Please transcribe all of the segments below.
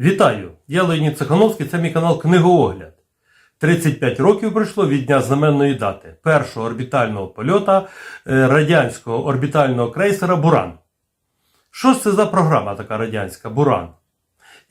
Вітаю! Я Леонід Цихановський, це мій канал Книгоогляд. 35 років пройшло від дня знаменної дати першого орбітального польота е, радянського орбітального крейсера Буран. Що ж це за програма така радянська Буран?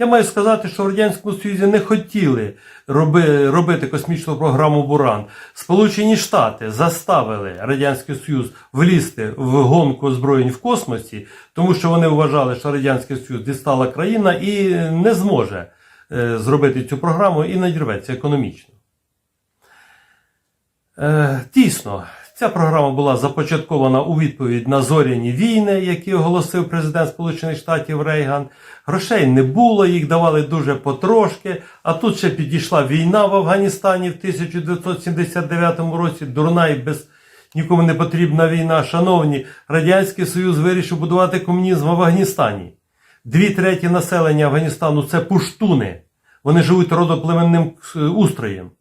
Я маю сказати, що в Радянському Союзі не хотіли роби, робити космічну програму Буран. Сполучені Штати заставили Радянський Союз влізти в гонку озброєнь в космосі, тому що вони вважали, що Радянський Союз дістала країна і не зможе е, зробити цю програму і надірветься економічно. Е, ця програма була започаткована у відповідь на зоряні війни, які оголосив президент Сполучених Штатів Рейган. Грошей не було, їх давали дуже потрошки. А тут ще підійшла війна в Афганістані в 1979 році. Дурна і без нікому не потрібна війна. Шановні, Радянський Союз вирішив будувати комунізм в Афганістані. Дві треті населення Афганістану це пуштуни. Вони живуть родоплеменним е, устроєм.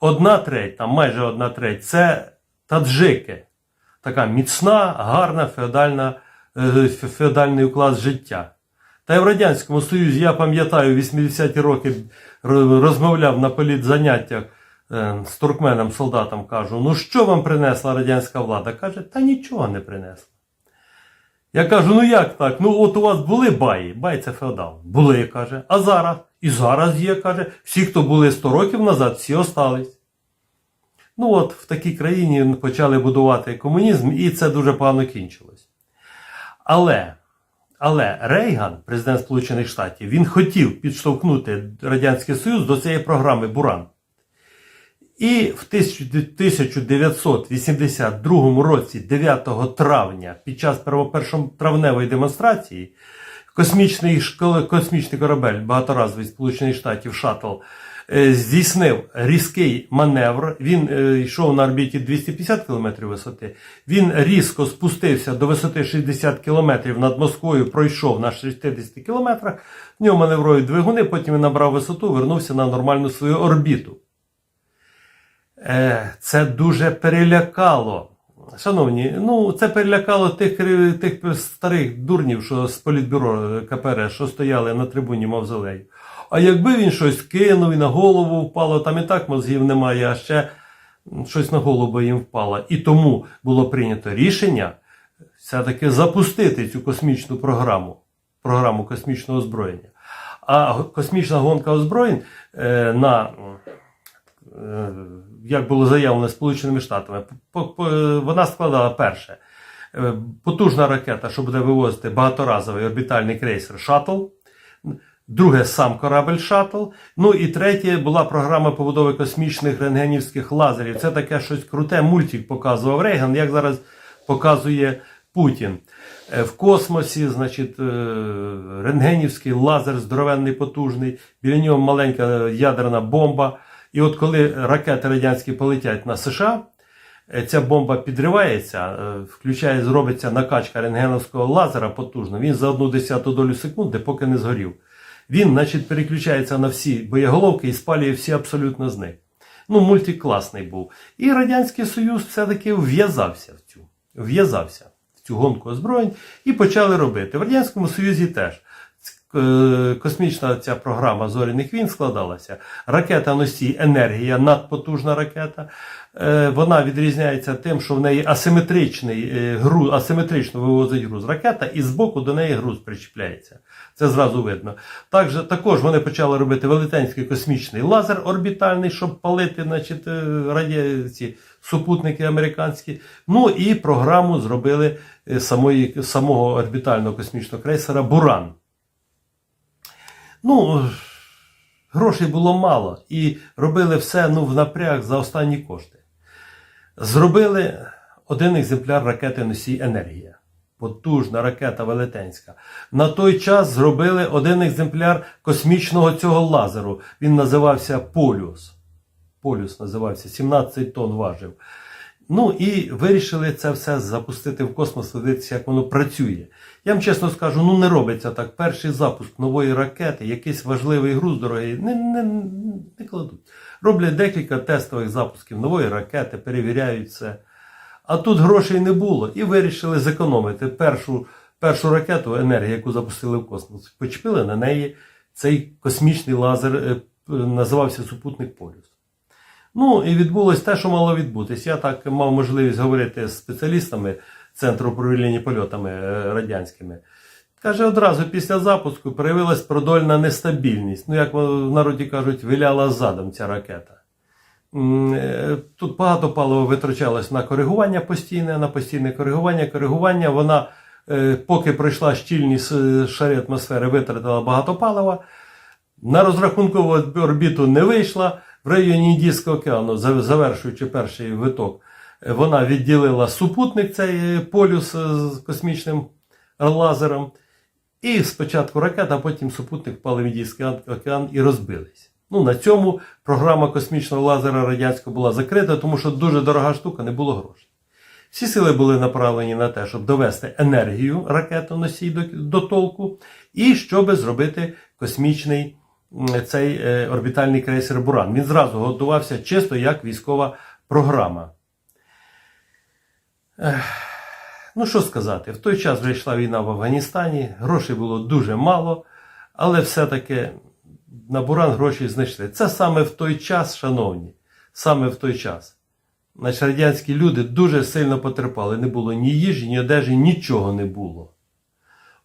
Одна треть, там майже одна треть, це таджики. Така міцна, гарна феодальна, е, феодальний уклад життя. Та й в Радянському Союзі, я пам'ятаю, 80-ті роки розмовляв на політзаняттях е, з туркменом, солдатам, кажу, ну що вам принесла радянська влада? Каже, та нічого не принесла. Я кажу, ну як так? Ну от у вас були баї, бай це феодал. Були, каже. А зараз? І зараз є, каже. Всі, хто були 100 років назад, всі остались. Ну от в такій країні почали будувати комунізм, і це дуже погано кінчилось. Але, але Рейган, президент Сполучених Штатів, він хотів підштовхнути Радянський Союз до цієї програми Буран. І в 1982 році, 9 травня, під час першотравневої демонстрації, космічний, космічний корабель багаторазовий Сполучених Штатів Шаттл здійснив різкий маневр. Він е, йшов на орбіті 250 км висоти. Він різко спустився до висоти 60 км над Москвою, пройшов на 60 км. В нього маневрові двигуни, потім він набрав висоту, вернувся на нормальну свою орбіту. Е, Це дуже перелякало. Шановні, ну це перелякало тих, тих старих дурнів, що з політбюро КПРС, що стояли на трибуні мавзолею. А якби він щось кинув і на голову впало, там і так мозгів немає, а ще щось на голову їм впало. І тому було прийнято рішення все-таки запустити цю космічну програму, програму космічного озброєння. А космічна гонка озброєнь е, на е, як було заявлено Сполученими Штатами, вона складала перше. е, Потужна ракета, що буде вивозити багаторазовий орбітальний крейсер Шаттл. Друге сам корабель Шаттл. Ну і третє була програма побудови космічних рентгенівських лазерів. Це таке щось круте. Мультик показував Рейган, як зараз показує Путін. Е, В космосі, значить, е, рентгенівський лазер здоровенний, потужний, біля нього маленька ядерна бомба. І от коли ракети радянські полетять на США, е, ця бомба підривається, включає, зробиться накачка рентгеновського лазера потужно. Він за одну десяту долю секунди, поки не згорів. Він, значить, переключається на всі боєголовки і спалює всі абсолютно з них. Ну, мультик класний був. І Радянський Союз все-таки в'язався в цю, в'язався в цю гонку озброєнь і почали робити. В Радянському Союзі теж е, космічна ця програма зоряних війн складалася. Ракета носій енергія, надпотужна ракета. Е, Вона відрізняється тим, що в неї асиметричний е, груз, асиметрично вивозить груз ракета, і збоку до неї груз причіпляється. Це зразу видно. Також, також вони почали робити велетенський космічний лазер орбітальний, щоб палити значить, е, раді, ці супутники американські. Ну і програму зробили е, самої, самого орбітального космічного крейсера Буран. Ну, грошей було мало, і робили все ну, в напряг за останні кошти. Зробили один екземпляр ракети носій енергія. Потужна ракета велетенська. На той час зробили один екземпляр космічного цього лазеру. Він називався Полюс. Полюс називався, 17 тонн важив. Ну і вирішили це все запустити в космос, дивитися, як воно працює. Я вам чесно скажу, ну не робиться так. Перший запуск нової ракети, якийсь важливий груз дорогий, не, не, не кладуть. Роблять декілька тестових запусків нової ракети, перевіряють все. А тут грошей не було і вирішили зекономити першу, першу ракету енергії, яку запустили в космос. Почепили на неї цей космічний лазер е, називався супутник Полюс. Ну і відбулось те, що мало відбутись. Я так мав можливість говорити з спеціалістами Центру управління польотами е, радянськими. Каже, одразу після запуску проявилась продольна нестабільність. Ну, як в народі кажуть, виляла задом ця ракета. Е, Тут багато палива витрачалось на коригування постійне, на постійне коригування. Коригування вона, е, поки пройшла щільні с- шари атмосфери, витратила багато палива. На розрахункову орбіту не вийшла. В районі Індійського океану, завершуючи перший виток, е, вона відділила супутник цей е, полюс е, з космічним лазером. І спочатку ракета, а потім супутник впали в Індійський океан і розбились. Ну, на цьому програма космічного лазера радянського була закрита, тому що дуже дорога штука, не було грошей. Всі сили були направлені на те, щоб довести енергію ракетоносій до, до толку, і щоб зробити космічний цей е, орбітальний крейсер Буран. Він зразу готувався чисто як військова програма. Ех, Ну, що сказати, в той час вже йшла війна в Афганістані, грошей було дуже мало, але все-таки на Буран гроші знайшли. Це саме в той час, шановні, саме в той час. Значить, радянські люди дуже сильно потерпали. Не було ні їжі, ні одежі, нічого не було.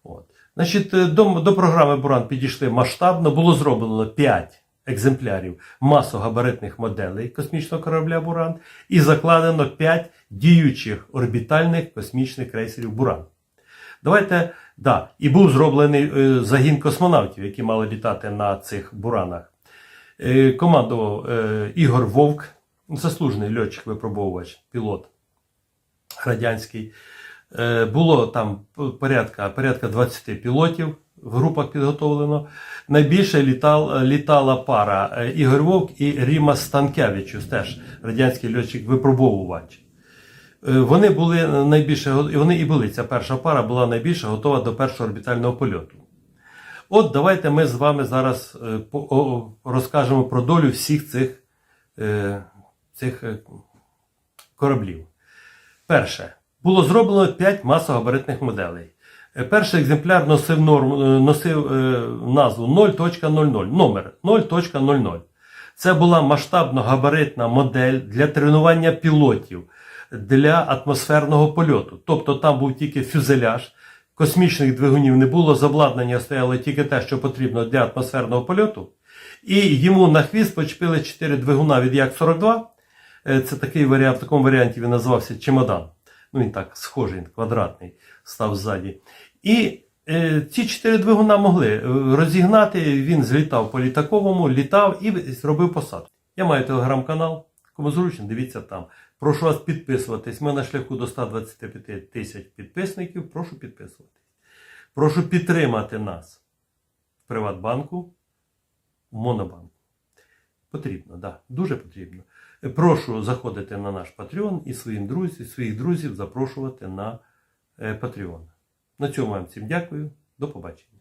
От. Значить, е, до, до програми Буран підійшли масштабно, було зроблено 5 екземплярів масогабаритних моделей космічного корабля Буран і закладено 5 діючих орбітальних космічних крейсерів Буран. Давайте, да, і був зроблений е, загін космонавтів, які мали літати на цих буранах. Е, командував е, Ігор Вовк, заслужений льотчик-випробовувач, пілот радянський. Було там порядка, порядка 20 пілотів в групах підготовлено. Найбільше літал, літала пара Ігор Вовк і Ріма Станкевичус, теж радянський льотчик-випробовувач. Е, Вони були найбільше вони і були. Ця перша пара була найбільше готова до першого орбітального польоту. От давайте ми з вами зараз е, розкажемо про долю всіх цих, е, цих е, кораблів. Перше, було зроблено 5 масогабаритних моделей. Е, Перший екземпляр носив, норму, е, носив е, назву 0.00, номер 0.00. Це була масштабно-габаритна модель для тренування пілотів для атмосферного польоту. Тобто там був тільки фюзеляж, космічних двигунів не було, з обладнання стояло тільки те, що потрібно для атмосферного польоту. І йому на хвіст почепили 4 двигуна від Як-42. Е, Це такий варіант, в такому варіанті він називався чемодан. Ну, він так схожий, квадратний, став ззаді. І е, ці чотири двигуна могли е, розігнати. Він злітав по літаковому, літав і зробив посадку. Я маю телеграм-канал. Кому зручно, дивіться там. Прошу вас підписуватись. Ми на шляху до 125 тисяч підписників. Прошу підписуватись. Прошу підтримати нас в Приватбанку, в Монобанку. Потрібно, да, дуже потрібно. Прошу заходити на наш Patreon і своїм друзів, своїх друзів запрошувати на е, Patreon. На цьому вам всім дякую. До побачення.